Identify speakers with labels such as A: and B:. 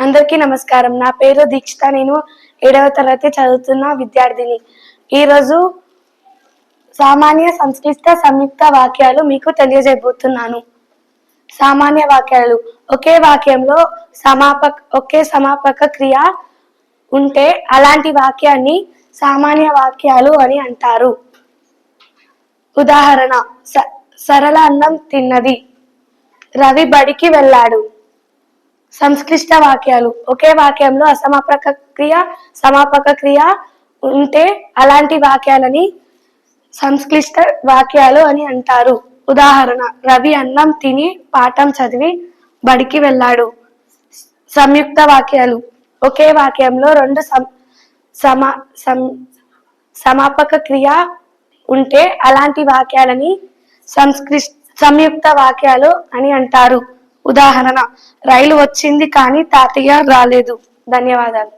A: అందరికీ నమస్కారం. నా పేరు దీక్షిత. నేను ఏడవ తరగతి చదువుతున్న విద్యార్థిని. ఈరోజు సామాన్య సంక్లిష్ట సంయుక్త వాక్యాలు మీకు తెలియజేయబోతున్నాను. సామాన్య వాక్యాలు. ఒకే వాక్యంలో సమాపక ఒకే సమాపక క్రియ ఉంటే అలాంటి వాక్యాన్ని సామాన్య వాక్యాలు అని అంటారు. ఉదాహరణ స- సరళ అన్నం తిన్నది. రవి బడికి వెళ్ళాడు. సంక్లిష్ట వాక్యాలు. ఒకే వాక్యంలో అసమాపక క్రియ సమాపక క్రియ ఉంటే అలాంటి వాక్యాలని సంక్లిష్ట వాక్యాలు అని అంటారు. ఉదాహరణ రవి అన్నం తిని పాఠం చదివి బడికి వెళ్ళాడు. సంయుక్త వాక్యాలు. ఒకే వాక్యంలో రెండు సం- సమా సం- సమాపక క్రియ ఉంటే అలాంటి వాక్యాలని సంస్కృ సంయుక్త వాక్యాలు అని అంటారు. ఉదాహరణ రైలు వచ్చింది కానీ తాతయ్య రాలేదు. ధన్యవాదాలు.